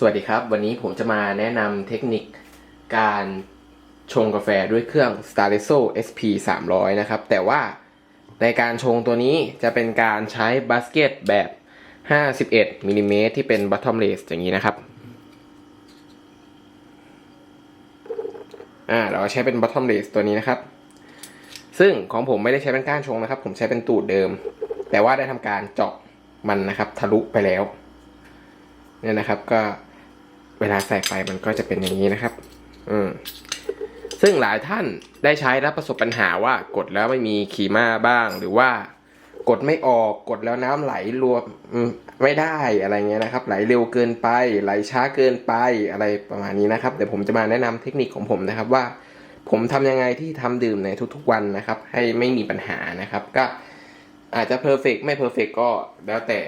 สวัสดีครับ วันนี้ผมจะมาแนะนำเทคนิคการชงกาแฟด้วยเครื่อง s t a r e s o SP 300 นะครับ แต่ว่าในการชงตัวนี้จะเป็นการใช้บาสเกตแบบ 51มิลลิเมตรที่เป็น bottomless อย่างนี้นะครับ อ่าเราใช้เป็น bottomless ตัวนี้นะครับ ซึ่งของผมไม่ได้ใช้เป็นก้านชงนะครับ ผมใช้เป็นตูดเดิม แต่ว่าได้ทำการเจาะมันนะครับ ทะลุไปแล้วเนี่ยนะครับก็ เวลาใส่ไปมันก็จะเป็นอย่างนี้นะครับ อืมซึ่งหลายท่านได้ใช้แล้วประสบปัญหาว่ากดแล้วไม่มีขีม่าบ้าง หรือว่ากดไม่ออกกดแล้วน้ำไหลรวมไม่ได้อะไรเงี้ยนะครับ ไหลเร็วเกินไป ไหลช้าเกินไปอะไรประมาณนี้นะครับเดี๋ยวผมจะมาแนะนำเทคนิคของผมนะครับว่า ผมทำยังไงที่ทำดื่มในทุกๆวันนะครับ ให้ไม่มีปัญหานะครับ ก็อาจจะเพอร์เฟกไม่เพอร์เฟกก็แล้วแต่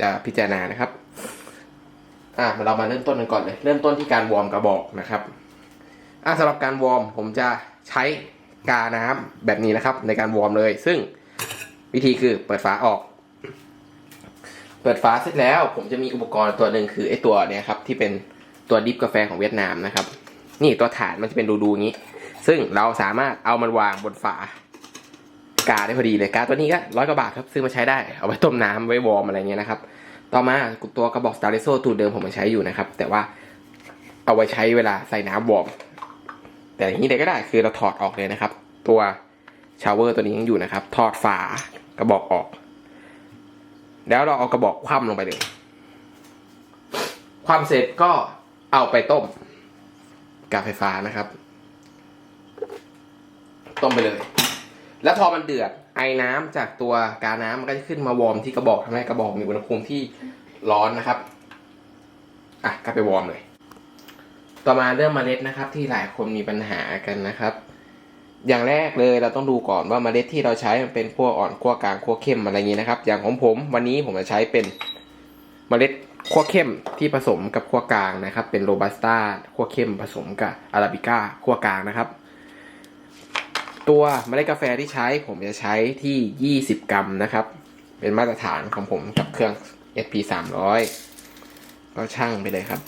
จะพิจารณานะครับ อะเรามาเริ่มต้นกันก่อนเลย เริ่มต้นที่การวอร์มกระบอกนะครับอะสำหรับการวอร์มผมจะใช้กาน้ำแบบนี้นะครับ ในการวอร์มเลย ซึ่งวิธีคือเปิดฝาออก เปิดฝาเสร็จแล้ว ผมจะมีอุปกรณ์ตัวหนึ่งคือไอ้ตัวเนี้ยครับที่เป็นตัวดิฟกาแฟของเวียดนามนะครับ นี่ตัวฐานมันจะเป็นรูๆอย่างนี้ ซึ่งเราสามารถเอามันวางบนฝากาได้พอดีเลยกาตัวนี้ก็ร้อยกว่าบาทครับซื้อมาใช้ได้เอาไว้ต้มน้ำไว้วอร์มอะไรเงี้ยนะครับ ต่อมาตัวกระบอกสตาร์เลโซตูดเดิมผมมาใช้อยู่นะครับ แต่ว่าเอาไว้ใช้เวลาใส่น้ำวอร์มแต่อย่างนี้เลยก็ได้คือเราถอดออกเลยนะครับ ตัวชาวเวอร์ตัวนี้ยังอยู่นะครับ ถอดฝากระบอกออก แล้วเราเอากระบอกคว่ำลงไปเลยความเสร็จก็เอาไปต้มกาไฟฟ้านะครับ ต้มไปเลย แล้วพอมันเดือด ไอ้น้ำจากตัวกาน้ำมันก็จะขึ้นมาวอร์มที่กระบอกทำให้กระบอกมีอุณหภูมิที่ร้อนนะครับ อะก็ไปวอร์มเลย ต่อมาเรื่องเมล็ดนะครับ ที่หลายคนมีปัญหากันนะครับ อย่างแรกเลยเราต้องดูก่อนว่าเมล็ดที่เราใช้มันเป็นขั้วอ่อนขั้วกลางขั้วเข้มอะไรอย่างนี้นะครับ อย่างของผมวันนี้ผมจะใช้เป็นเมล็ดขั้วเข้มที่ผสมกับขั้วกลางนะครับ เป็นโรบัสต้าขั้วเข้มผสมกับอาราบิก้าขั้วกลางนะครับ ตัวเมล็ดกาแฟที่ใช้ผมจะใช้ที่ 20 กรัมนะครับ เป็นมาตรฐานของผมกับเครื่อง SP 300ก็ช่างไปเลยครับ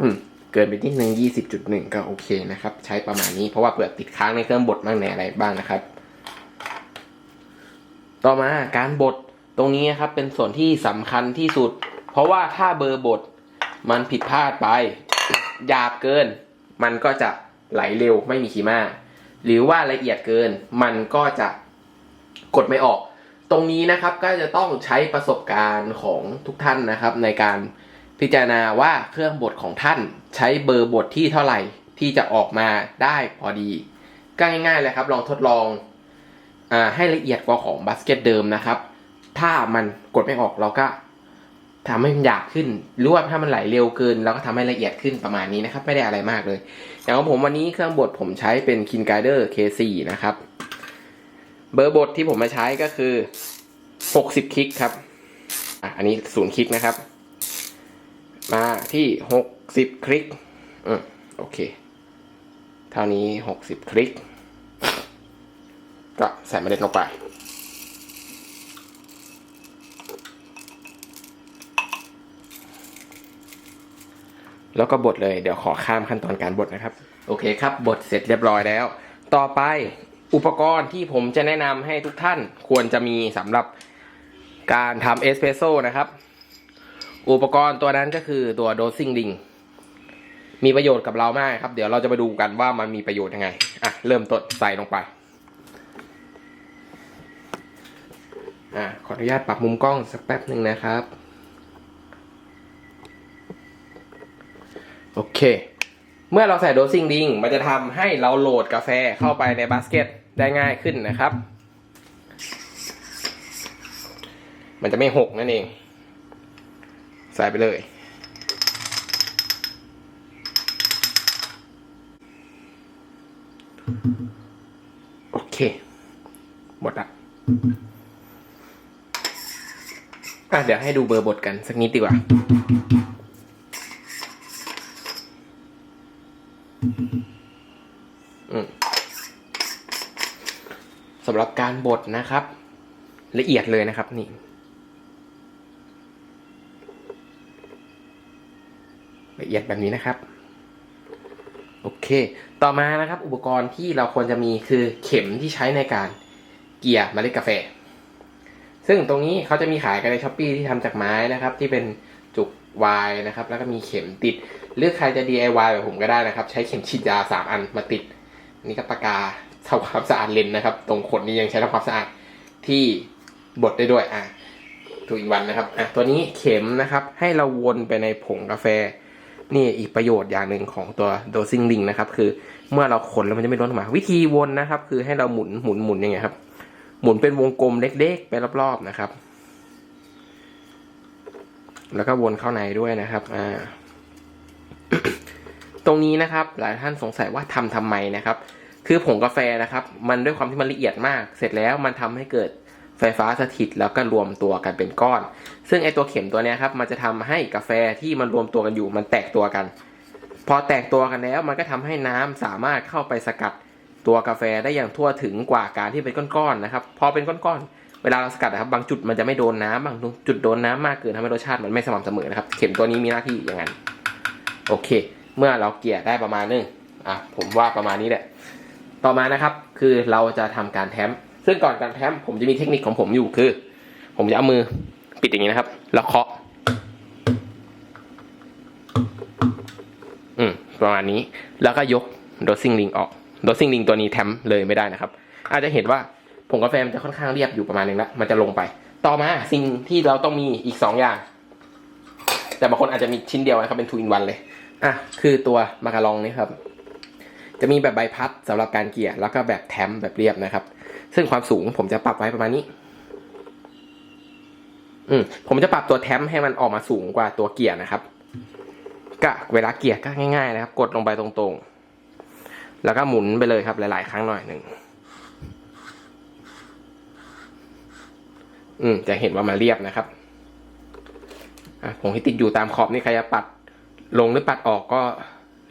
อืมเกินไปนิดนึง20.1ก็โอเคนะครับ ใช้ประมาณนี้เพราะว่าเผื่อติดค้างในเครื่องบดบ้างในอะไรบ้างนะครับ ต่อมาการบดตรงนี้นะครับเป็นส่วนที่สำคัญที่สุด เพราะว่าถ้าเบอร์บดมันผิดพลาดไปหยาบเกิน มันก็จะไหลเร็วไม่มีขีม่าหรือว่าละเอียดเกิน มันก็จะกดไม่ออก ตรงนี้นะครับก็จะต้องใช้ประสบการณ์ของทุกท่านนะครับ ในการพิจารณาว่าเครื่องบดของท่านใช้เบอร์บดที่เท่าไหร่ที่จะออกมาได้พอดีก็ง่ายๆเลยครับ ลองทดลองอให้ละเอียดกว่าของบาสเกตเดิมนะครับ ถ้ามันกดไม่ออกเราก็ ทำให้มันหยาบขึ้น หรือว่าถ้ามันไหลเร็วเกินเราก็ทำให้ละเอียดขึ้นประมาณนี้นะครับ ไม่ได้อะไรมากเลย อย่างของผมวันนี้เครื่องบดผมใช้เป็น k i n g u i d e r K4 นะครับ เบอร์บดที่ผมมาใช้ก็คือ 60 คลิกครับอะอันนี้ศูนย์คลิกนะครับ มาที่ 60 คลิกอืมโอเค เท่านี้ 60 คลิก ก็ใส่เมล็ดลงไป แล้วก็บดเลยเดี๋ยวขอข้ามขั้นตอนการบดนะครับ โอเคครับบดเสร็จเรียบร้อยแล้ว ต่อไปอุปกรณ์ที่ผมจะแนะนำให้ทุกท่านควรจะมีสำหรับการทำเอสเปรสโซ่นะครับ อุปกรณ์ตัวนั้นก็คือตัว dosing ring มีประโยชน์กับเรามากครับ เดี๋ยวเราจะมาดูกันว่ามันมีประโยชน์ยังไงอะเริ่มต้นใส่ลงไปอะขออนุญาตปรับมุมกล้องสักแป๊บหนึ่งนะครับ โอเค เมื่อเราใส่ dosing ring มันจะทำให้เราโหลดกาแฟเข้าไปในบาสเกตได้ง่ายขึ้นนะครับ มันจะไม่หกนั่นเอง ใส่ไปเลย โอเค หมดละอะเดี๋ยวให้ดูเบอร์บทกันสักนิดดีกว่า อืม สำหรับการบดนะครับ ละเอียดเลยนะครับนี่ละเอียดแบบนี้นะครับ โอเค ต่อมานะครับ อุปกรณ์ที่เราควรจะมีคือเข็มที่ใช้ในการเกี่ยเมล็ดกาแฟ ซึ่งตรงนี้เขาจะมีขายกันในช้อปปีที่ทำจากไม้นะครับ ที่เป็น จุกวายนะครับ แล้วก็มีเข็มติดหรือใครจะ DIY แบบผมก็ได้นะครับ ใช้เข็มฉีดยาสามอันมาติด นี่ก็ปากกาทำความสะอาดเลนนะครับ ตรงขดนี้ยังใช้ทำความสะอาดที่บดได้ด้วยอะถูอีกวันนะครับอะตัวนี้เข็มนะครับ ให้เราวนไปในผงกาแฟ นี่อีกประโยชน์อย่างหนึ่งของตัวโดซิงลิงนะครับ คือเมื่อเราคนแล้วมันจะไม่ล้นออกมา วิธีวนนะครับ คือให้เราหมุนหมุนหมุนยังไงครับ หมุนเป็นวงกลมเล็กๆ ไปรอบๆนะครับ แล้วก็วนเข้าในด้วยนะครับอ่าตรงนี้นะครับ หลายท่านสงสัยว่าทำทำไมนะครับ คือผงกาแฟนะครับ มันด้วยความที่มันละเอียดมาก เสร็จแล้วมันทำให้เกิดไฟฟ้าสถิตแล้วก็รวมตัวกันเป็นก้อน ซึ่งไอตัวเข็มตัวนี้ครับ มันจะทำให้กาแฟที่มันรวมตัวกันอยู่ มันแตกตัวกัน พอแตกตัวกันแล้ว มันก็ทำให้น้ำสามารถเข้าไปสกัดตัวกาแฟได้อย่างทั่วถึงกว่าการที่เป็นก้อนๆนะครับ พอเป็นก้อนๆ เวลาเราสกัดนะครับบางจุดมันจะไม่โดนน้ำบางจุดโดนน้ำมากเกินทำให้รสชาติมันไม่สม่ำเสมอนะครับ เข็มตัวนี้มีหน้าที่อย่างนั้นโอเค เมื่อเราเกลี่ยได้ประมาณนึงอะผมว่าประมาณนี้แหละ ต่อมานะครับ คือเราจะทำการแท้มซึ่งก่อนการแท้มผมจะมีเทคนิคของผมอยู่คือ ผมจะเอามือปิดอย่างนี้นะครับ แล้วเคาะอืมประมาณนี้แล้วก็ยกโดซิ่งลิงออกโดซิ่งลิงตัวนี้แท้มเลยไม่ได้นะครับ อาจจะเห็นว่า ผงกาแฟมันจะค่อนข้างเรียบอยู่ประมาณนึงแล้วมันจะลงไป ต่อมาสิ่งที่เราต้องมีอีกสองอย่าง แต่บางคนอาจจะมีชิ้นเดียวนะครับเป็นทูอินวันเลย อะ คือตัวมาการองนี่ครับ จะมีแบบใบพัดสำหรับการเกี่ยแล้วก็แบบแทมแบบเรียบนะครับ ซึ่งความสูงผมจะปรับไว้ประมาณนี้ อืมผมจะปรับตัวแทมให้มันออกมาสูงกว่าตัวเกียร์นะครับก็เวลาเกียร์ก็ง่ายๆนะครับ กดลงไปตรงๆ แล้วก็หมุนไปเลยครับหลาย ๆ ครั้งหน่อยหนึ่ง อืมจะเห็นว่ามันเรียบนะครับอะผมที่ติดอยู่ตามขอบนี่ใครจะปัดลงหรือปัดออกก็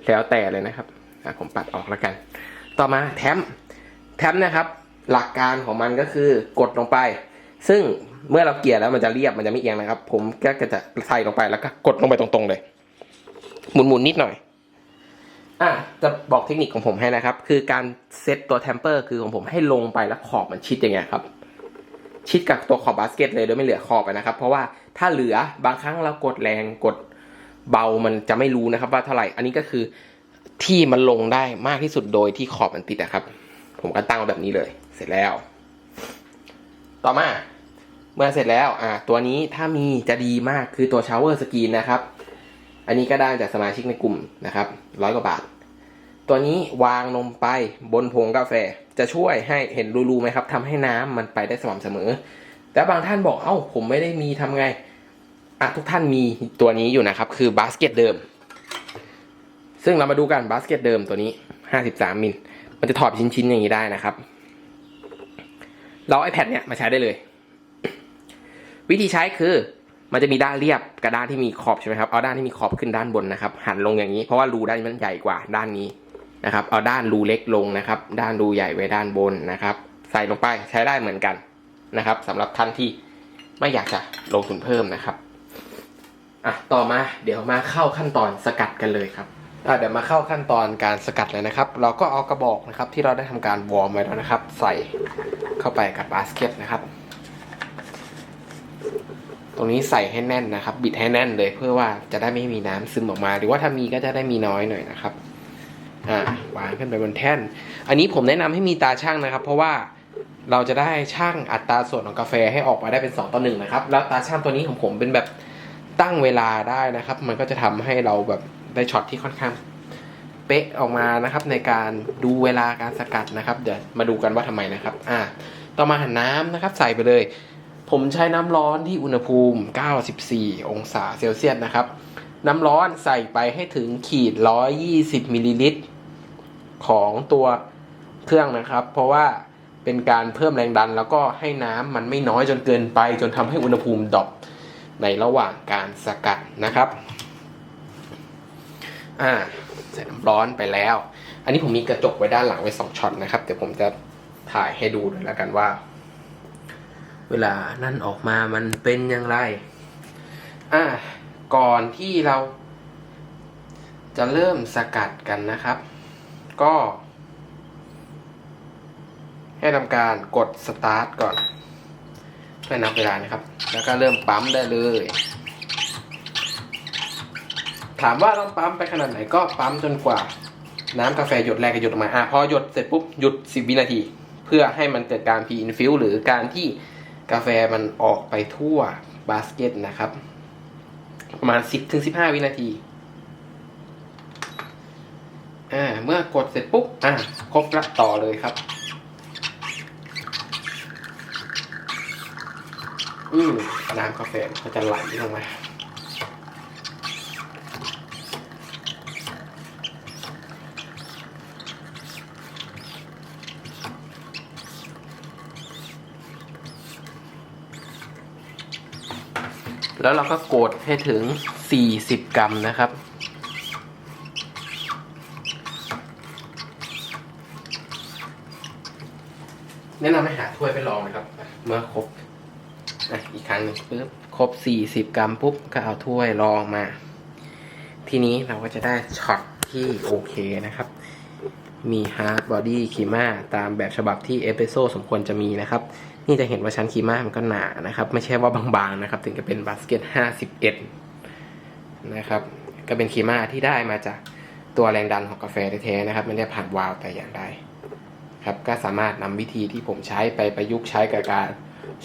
แล้วแต่เลยนะครับอะผมปัดออกแล้วกัน ต่อมาแทมแทมนะครับ หลักการของมันก็คือกดลงไป ซึ่งเมื่อเราเกลี่ยแล้วมันจะเรียบมันจะไม่เอียงนะครับ ผมก็จะใส่ลงไปแล้วก็กดลงไปตรงๆ เลย หมุนๆนิดหน่อยอะจะบอกเทคนิคของผมให้นะครับ คือการเซตตัวแทมเปอร์คือของผมให้ลงไปแล้วขอบมันชิดอย่างเงี้ยครับ ชิดกับตัวขอบบาสเกตเลยโดยไม่เหลือขอบนะครับ เพราะว่าถ้าเหลือบางครั้งเรากดแรงกดเบามันจะไม่รู้นะครับ ว่าเท่าไหร่ อันนี้ก็คือที่มันลงได้มากที่สุดโดยที่ขอบมันติดนะครับ ผมก็ตั้งแบบนี้เลย เสร็จแล้ว ต่อมาเมื่อเสร็จแล้วอ่าตัวนี้ถ้ามีจะดีมากคือตัวชาวเวอร์สกรีนนะครับ อันนี้ก็ได้จากสมาชิกในกลุ่มนะครับร้อยกว่าบาท ตัวนี้วางลงไปบนผงกาแฟ จะช่วยให้เห็นรูๆไหมครับทำให้น้ำมันไปได้สม่ำเสมอ แต่บางท่านบอกเอ้าผมไม่ได้มีทำไงอะทุกท่านมีตัวนี้อยู่นะครับ คือบาสเกตเดิม ซึ่งเรามาดูกันบาสเกตเดิมตัวนี้53มิลมันจะถอดชิ้นๆอย่างนี้ได้นะครับ เราไอแพดเนี่ยมาใช้ได้เลย วิธีใช้คือมันจะมีด้านเรียบกับด้านที่มีขอบใช่ไหมครับ เอาด้านที่มีขอบขึ้นด้านบนนะครับ หันลงอย่างนี้ เพราะว่ารูด้านนี้มันใหญ่กว่าด้านนี้ นะครับ เอาด้านรูเล็กลงนะครับ ด้านรูใหญ่ไว้ด้านบนนะครับ ใส่ลงไปใช้ได้เหมือนกันนะครับสำหรับท่านที่ไม่อยากจะลงทุนเพิ่มนะครับอะต่อมาเดี๋ยวมาเข้าขั้นตอนสกัดกันเลยครับอะเดี๋ยวมาเข้าขั้นตอนการสกัดเลยนะครับ เราก็เอากระบอกนะครับ ที่เราได้ทำการวอร์มไว้แล้วนะครับ ใส่เข้าไปกับบาสเกตนะครับ ตรงนี้ใส่ให้แน่นนะครับ บิดให้แน่นเลยเพื่อว่าจะได้ไม่มีน้ำซึมออกมา หรือว่าถ้ามีก็จะได้มีน้อยหน่อยนะครับ อ่าวางขึ้นไปบนแท่น อันนี้ผมแนะนำให้มีตาช่างนะครับ เพราะว่าเราจะได้ช่างอัตราส่วนของกาแฟให้ออกมาได้เป็น 2 ต่อหนึ่งนะครับ แล้วตาช่างตัวนี้ของผมเป็นแบบตั้งเวลาได้นะครับ มันก็จะทำให้เราแบบได้ช็อตที่ค่อนข้างเป๊ะออกมานะครับ ในการดูเวลาการสกัดนะครับ เดี๋ยวมาดูกันว่าทำไมนะครับ อ่า ต่อมาหันน้ำนะครับ ใส่ไปเลย ผมใช้น้ำร้อนที่อุณหภูมิ 94 องศาเซลเซียสนะครับ น้ำร้อนใส่ไปให้ถึงขีด 120มิลลิลิตรของตัวเครื่องนะครับ เพราะว่าเป็นการเพิ่มแรงดัน แล้วก็ให้น้ำมันไม่น้อยจนเกินไป จนทำให้อุณหภูมิดรอปในระหว่างการสกัดนะครับ อ่าใส่น้ำร้อนไปแล้ว อันนี้ผมมีกระจกไว้ด้านหลังไว้สองช็อตนะครับ เดี๋ยวผมจะถ่ายให้ดูด้วยแล้วกันว่า เวลานั่นออกมามันเป็นอย่างไร อะ ก่อนที่เรา จะเริ่มสกัดกันนะครับ ก็ ให้ทำการกดสตาร์ทก่อน เพื่อนับเวลานะครับ แล้วก็เริ่มปั๊มได้เลย ถามว่าต้องปั๊มไปขนาดไหนก็ปั๊มจนกว่า น้ำกาแฟหยดแรกจะหยดออกมาอะพอหยดเสร็จปุ๊บหยุด 10 วินาที เพื่อให้มันเกิดการ p infill หรือการที่กาแฟมันออกไปทั่วบาสเกตนะครับ ประมาณสิบถึงสิบห้าวินาที อ่า เมื่อกดเสร็จปุ๊บ อ่าครบละต่อเลยครับ อืมน้ำกาแฟก็จะไหลลงมา แล้วเราก็กดให้ถึง 40 กรัมนะครับ แนะนำให้หาถ้วยไปลองนะครับ เมื่อครบออีกครั้งหนึ่งปุ๊บครบ 40 กรัมปุ๊บ ก็เอาถ้วยรองมา ทีนี้เราก็จะได้ช็อตที่โอเคนะครับ มีฮาร์ดบอดี้คีม่าตามแบบฉบับที่เอสเปโซสมควรจะมีนะครับ นี่จะเห็นว่าชั้นคีม่ามันก็หนานะครับ ไม่ใช่ว่าบางๆนะครับ ถึงจะเป็นบาสเกต 51 นะครับ ก็เป็นคีม่าที่ได้มาจากตัวแรงดันของกาแฟแท้ๆนะครับ ไม่ได้ผ่านวาล์วแต่อย่างใดครับก็สามารถนำวิธีที่ผมใช้ไปประยุกต์ใช้กับการ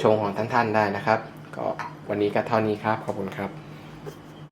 ชงของท่านๆได้นะครับ ก็วันนี้ก็เท่านี้ครับ ขอบคุณครับ